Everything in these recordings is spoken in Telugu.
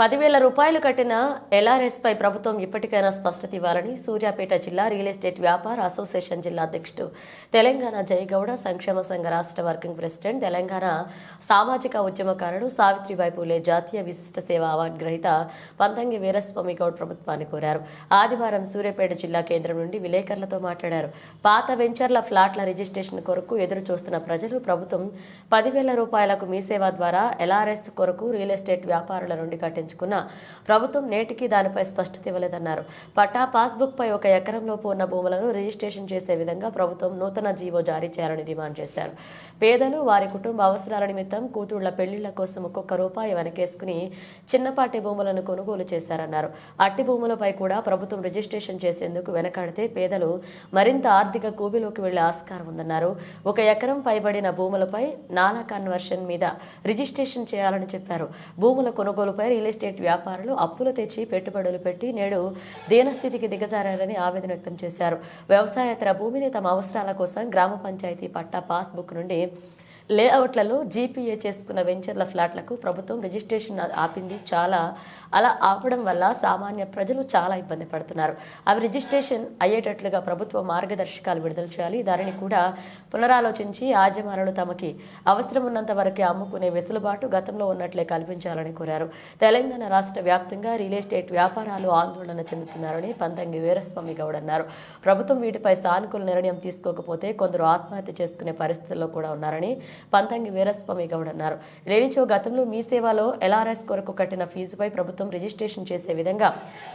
పదివేల రూపాయలు కట్టిన ఎల్ఆర్ఎస్పై ప్రభుత్వం ఇప్పటికైనా స్పష్టత ఇవ్వాలని సూర్యాపేట జిల్లా రియల్ ఎస్టేట్ వ్యాపార అసోసియేషన్ జిల్లా అధ్యక్షుడు తెలంగాణ జయగౌడ సంక్షేమ సంఘ రాష్ట్ర వర్కింగ్ ప్రెసిడెంట్ తెలంగాణ సామాజిక ఉద్యమకారుడు సావిత్రిబాయి పూలే జాతీయ విశిష్ట సేవ అవార్డు గ్రహీత పంతంగి వీరస్వామి గౌడ్ ప్రభుత్వాన్ని కోరారు. ఆదివారం సూర్యాపేట జిల్లా కేంద్రం నుండి విలేకరులతో మాట్లాడారు. పాత వెంచర్ల ఫ్లాట్ల రిజిస్ట్రేషన్ కొరకు ఎదురు చూస్తున్న ప్రజలు ప్రభుత్వం పదివేల రూపాయలకు మీ సేవ ద్వారా ఎల్ఆర్ఎస్ కొరకు రియల్ ఎస్టేట్ వ్యాపారుల నుండి కట్టించుకున్న ప్రభుత్వం నేటికి దానిపై స్పష్టత ఇవ్వలేదన్నారు. పట్టా పాస్బుక్ పై ఒక ఎకరంలోపు ఉన్న భూములను రిజిస్ట్రేషన్ చేసే విధంగా ప్రభుత్వం నూతన జీవో జారీ చేయాలని డిమాండ్ చేశారు. పేదలు వారి కుటుంబ అవసరాల నిమిత్తం కూతుళ్ళ పెళ్ళిళ్ళ కోసం ఒక్కొక్క రూపాయి వెనకేసుకుని చిన్నపాటి భూములను కొనుగోలు చేశారన్నారు. అట్టి భూములపై కూడా ప్రభుత్వం రిజిస్ట్రేషన్ చేసేందుకు వెనకాడితే పేదలు మరింత ఆర్థిక కూబిలోకి వెళ్ళే ఆస్కారం ఉందన్నారు. ఒక ఎకరం పైబడిన భూములపై నాలా కన్వర్షన్ మీద రిజిస్ట్రేషన్ చేయాలని చెప్పారు. భూముల కొనుగోలుపై రియల్ ఎస్టేట్ వ్యాపారులు అప్పులు తెచ్చి పెట్టుబడులు పెట్టి నేడు దీనస్థితికి దిగజారారని ఆవేదన వ్యక్తం చేశారు. వ్యవసాయేతర భూమిని తమ అవసరాల కోసం గ్రామ పంచాయతీ పట్టా పాస్బుక్ నుండి లేఅవుట్లలో జీపీఏ చేసుకున్న వెంచర్ల ఫ్లాట్లకు ప్రభుత్వం రిజిస్ట్రేషన్ ఆపింది. చాలా అలా ఆపడం వల్ల సామాన్య ప్రజలు చాలా ఇబ్బంది పడుతున్నారు. అవి రిజిస్ట్రేషన్ అయ్యేటట్లుగా ప్రభుత్వ మార్గదర్శకాలు విడుదల చేయాలి. దానిని కూడా పునరాలోచించి యాజమానులు తమకి అవసరం ఉన్నంత వరకే అమ్ముకునే వెసులుబాటు గతంలో ఉన్నట్లే కల్పించాలని కోరారు. తెలంగాణ రాష్ట్ర వ్యాప్తంగా రియల్ ఎస్టేట్ వ్యాపారాలు ఆందోళన చెందుతున్నారని పంతంగి వీరస్వామి గౌడ్ అన్నారు. ప్రభుత్వం వీటిపై సానుకూల నిర్ణయం తీసుకోకపోతే కొందరు ఆత్మహత్య చేసుకునే పరిస్థితుల్లో కూడా ఉన్నారని పంతంగి వీరస్వామి గౌడ్ అన్నారు. లేనిచో గతంలో మీ సేవలో ఎల్ఆర్ఎస్ కొరకు కట్టిన ఫీజుపై ప్రభుత్వం రిజిస్ట్రేషన్ చేసే విధంగా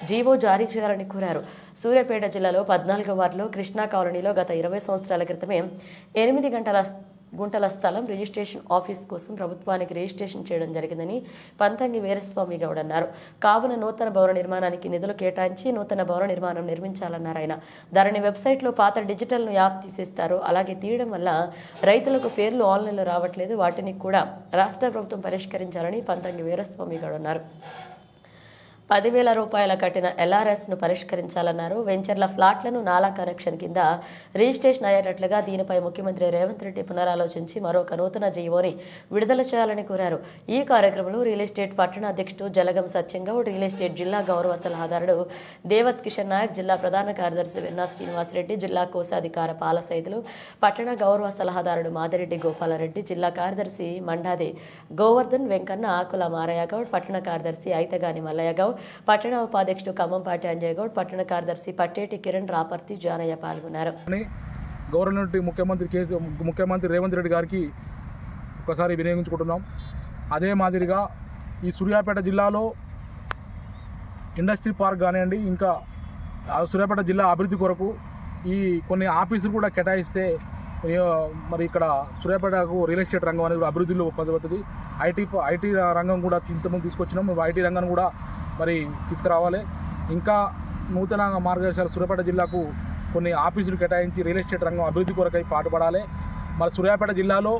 జీవో జారీ చేయాలని కోరారు. సూర్యాపేట జిల్లాలో పద్నాలుగో వార్డులో కృష్ణా కాలనీలో గత ఇరవై సంవత్సరాల క్రితమే ఎనిమిది గంటల గుంటల స్థలం రిజిస్ట్రేషన్ ఆఫీస్ కోసం ప్రభుత్వానికి రిజిస్ట్రేషన్ చేయడం జరిగిందని పంతంగి వీరస్వామి గౌడ్ అన్నారు. కావున నూతన భవన నిర్మాణానికి నిధులు కేటాయించి నూతన భవన నిర్మాణం నిర్మించాలన్నారు ఆయన. దానిని వెబ్సైట్లో పాత డిజిటల్ను యాప్ తీసేస్తారు. అలాగే తీయడం వల్ల రైతులకు పేర్లు ఆన్లైన్లో రావట్లేదు. వాటిని కూడా రాష్ట్ర ప్రభుత్వం పరిష్కరించాలని పంతంగి వీరస్వామి గౌడ్ అన్నారు. పదివేల రూపాయల కట్టిన ఎల్ఆర్ఎస్ను పరిష్కరించాలన్నారు. వెంచర్ల ఫ్లాట్లను నాలా కనెక్షన్ కింద రిజిస్ట్రేషన్ అయ్యేటట్లుగా దీనిపై ముఖ్యమంత్రి రేవంత్ రెడ్డి పునరాలోచించి మరొక నూతన జీవోని విడుదల చేయాలని కోరారు. ఈ కార్యక్రమంలో రియల్ ఎస్టేట్ పట్టణ అధ్యక్షుడు జలగం సత్యంగౌడ్ రియల్ ఎస్టేట్ జిల్లా గౌరవ సలహాదారుడు దేవత్ కిషన్ నాయక్ జిల్లా ప్రధాన కార్యదర్శి వెన్నా శ్రీనివాసరెడ్డి జిల్లా కోశాధికార పాల సైతులు పట్టణ గౌరవ సలహాదారుడు మాదిరెడ్డి గోపాలరెడ్డి జిల్లా కార్యదర్శి మండాది గోవర్ధన్ వెంకన్న ఆకుల మారయ్యగౌడ్ పట్టణ కార్యదర్శి ఐతగాని మల్లయ్యగౌడ్ పట్టణ ఉపాధ్యక్షుడు ఖమ్మంపాటి అంజయ్ గౌడ్ పట్టణ కార్యదర్శి పట్టేటి కిరణ్ రాపర్తి జానయ్య పాల్గొన్నారు. గవర్నమెంట్ ముఖ్యమంత్రి కేసు ముఖ్యమంత్రి రేవంత్ రెడ్డి గారికి ఒకసారి వినియోగించుకుంటున్నాం. అదే మాదిరిగా ఈ సూర్యాపేట జిల్లాలో ఇండస్ట్రీ పార్క్ కానివ్వండి ఇంకా సూర్యాపేట జిల్లా అభివృద్ధి కొరకు ఈ కొన్ని ఆఫీసులు కూడా కేటాయిస్తే మరి ఇక్కడ సూర్యాపేటకు రియల్ ఎస్టేట్ రంగం అనేది అభివృద్ధిలో పొందబడుతుంది ఐటీ ఐటీ రంగం కూడా ఇంతకుముందు తీసుకొచ్చినాం. ఐటీ రంగాన్ని కూడా మరి తీసుకురావాలి. ఇంకా నూతన మార్గదర్శకాలు సూర్యాపేట జిల్లాకు కొన్ని ఆఫీసులు కేటాయించి రియల్ ఎస్టేట్ రంగం అభివృద్ధి కొరకై పాటుపడాలి. మరి సూర్యాపేట జిల్లాలో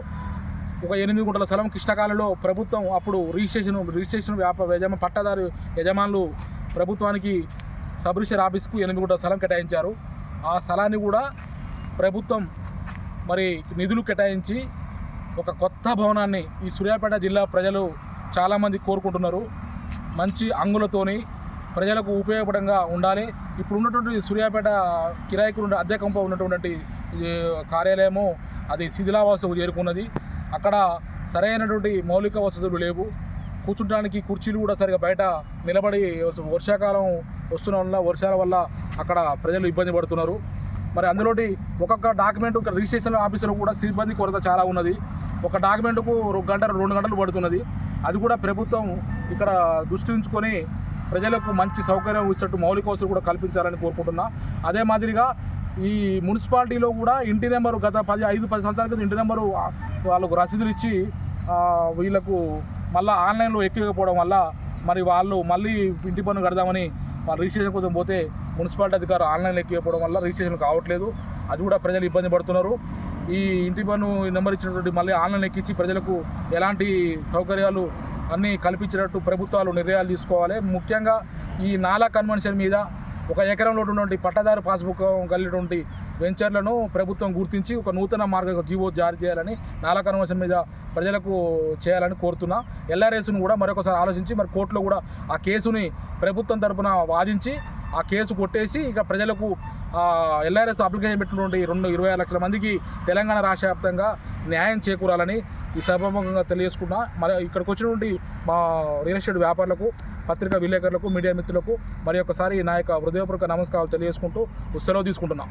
ఒక ఎనిమిది గుంటల స్థలం కృష్ణకాలంలో ప్రభుత్వం అప్పుడు రిజిస్ట్రేషన్ రిజిస్ట్రేషన్ వ్యాపార యజమా పట్టాదారు యజమానులు ప్రభుత్వానికి సబ్ రిజిస్టర్ ఆఫీస్కు ఎనిమిది గుంటల స్థలం కేటాయించారు. ఆ స్థలాన్ని కూడా ప్రభుత్వం మరి నిధులు కేటాయించి ఒక కొత్త భవనాన్ని ఈ సూర్యాపేట జిల్లా ప్రజలు చాలామంది కోరుకుంటున్నారు. మంచి అంగులతోని ప్రజలకు ఉపయోగపడంగా ఉండాలి. ఇప్పుడు ఉన్నటువంటి సూర్యాపేట కిరాయికి ఉన్న అద్దె కంప ఉన్నటువంటి కార్యాలయము అది శిథిలావాసకు చేరుకున్నది. అక్కడ సరైనటువంటి మౌలిక వసతులు లేవు. కూర్చుంటానికి కుర్చీలు కూడా సరిగా బయట నిలబడి వర్షాకాలం వస్తున్న వల్ల వర్షాల వల్ల అక్కడ ప్రజలు ఇబ్బంది పడుతున్నారు. మరి అందులోటి ఒక్కొక్క డాక్యుమెంట్ ఒక రిజిస్ట్రేషన్ ఆఫీసులో కూడా సిబ్బంది కొరత చాలా ఉన్నది. ఒక డాక్యుమెంట్కు గంట రెండు గంటలు పడుతున్నది. అది కూడా ప్రభుత్వం ఇక్కడ దృష్టి ఉంచుకొని ప్రజలకు మంచి సౌకర్యం ఇచ్చినట్టు మౌలిక వసతులు కూడా కల్పించాలని కోరుకుంటున్నా. అదే మాదిరిగా ఈ మున్సిపాలిటీలో కూడా ఇంటి నెంబరు గత పది ఐదు పది సంవత్సరాల క్రితం ఇంటి నెంబరు వాళ్ళకు రసీదులు ఇచ్చి వీళ్ళకు మళ్ళీ ఆన్లైన్లో ఎక్కకపోవడం వల్ల మరి వాళ్ళు మళ్ళీ ఇంటి పన్ను కడదామని వాళ్ళు రిజిస్ట్రేషన్ కోసం పోతే మున్సిపాలిటీ అధికారులు ఆన్లైన్లో ఎక్కిపోవడం వల్ల రిజిస్ట్రేషన్ కావట్లేదు. అది కూడా ప్రజలు ఇబ్బంది పడుతున్నారు. ఈ ఇంటి పన్ను నెంబర్ ఇచ్చినటువంటి మళ్ళీ ఆన్లైన్ ఎక్కించి ప్రజలకు ఎలాంటి సౌకర్యాలు అన్నీ కల్పించినట్టు ప్రభుత్వాలు నిర్ణయాలు తీసుకోవాలి. ముఖ్యంగా ఈ నాలా కన్వెన్షన్ మీద ఒక ఎకరంలో ఉన్నటువంటి పట్టదారు పాస్బుక్ కలిగినటువంటి వెంచర్లను ప్రభుత్వం గుర్తించి ఒక నూతన మార్గ జీవో జారీ చేయాలని నాలా కన్వెన్షన్ మీద ప్రజలకు చేయాలని కోరుతున్నా. ఎల్ఆర్ఎస్ను కూడా మరొకసారి ఆలోచించి మరి కోర్టులో కూడా ఆ కేసుని ప్రభుత్వం తరఫున వాదించి ఆ కేసు కొట్టేసి ఇక ప్రజలకు ఎల్ఆర్ఎస్ అప్లికేషన్ పెట్టినటువంటి రెండు ఇరవై ఐదు లక్షల మందికి తెలంగాణ రాష్ట్ర వ్యాప్తంగా న్యాయం చేకూరాలని ఈ సభాముఖంగా తెలియజేసుకున్నా మరి ఇక్కడికి వచ్చినటువంటి మా రియల్ ఎస్టేట్ వ్యాపారులకు పత్రికా విలేకరులకు మీడియా మిత్రులకు మరి ఒకసారి నా యొక్క హృదయపూర్వక నమస్కారాలు తెలియజేసుకుంటూ సెలవు తీసుకుంటున్నాం.